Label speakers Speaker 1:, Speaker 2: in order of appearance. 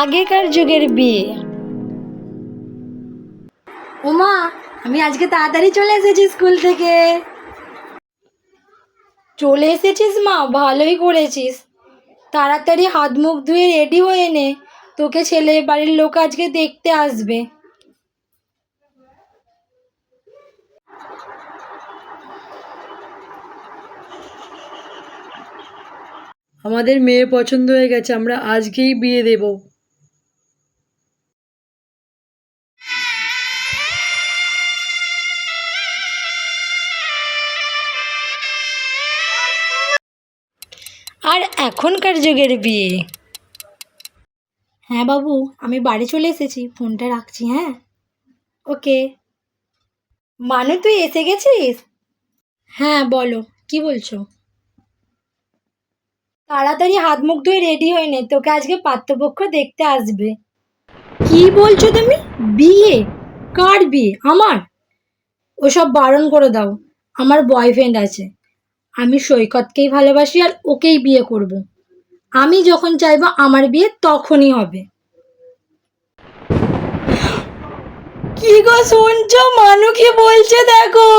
Speaker 1: আগেকার যুগের বিয়ে। ওমা আমি আজকে তাড়াতাড়ি চলে এসেছি স্কুল থেকে। চলে এসেছিস মা ভালোই করেছিস। তাড়াতাড়ি হাত মুখ ধুয়ে রেডি হয়ে নে তোকে ছেলে বাড়ির লোক আজকে দেখতে আসবে।
Speaker 2: আমাদের মেয়ে পছন্দ হয়ে গেছে আমরা আজকেই বিয়ে দেব।
Speaker 1: আর এখনকার যুগের বিয়ে। হ্যাঁ বাবু, আমি বাড়ি চলে এসেছি। ফোনটা রাখছি হ্যাঁ? ওকে। মানু, তুই এসে গেছিস? হ্যাঁ বলো, কি বলছো? তাড়াতাড়ি হাত মুখ ধুয়ে রেডি হয়ে নে, তোকে আজকে পাত্রপক্ষ দেখতে আসবে। কি বলছো তুমি? বিয়ে? কার বিয়ে? আমার? ওসব বারণ করে দাও। আমার বয়ফ্রেন্ড আছে। আমি সৈকতকেই ভালোবাসি আর ওকেই বিয়ে করব। আমি যখন চাইব আমার বিয়ে তখনই হবে। কি গো শুনছো? মানু কি বলছে দেখো।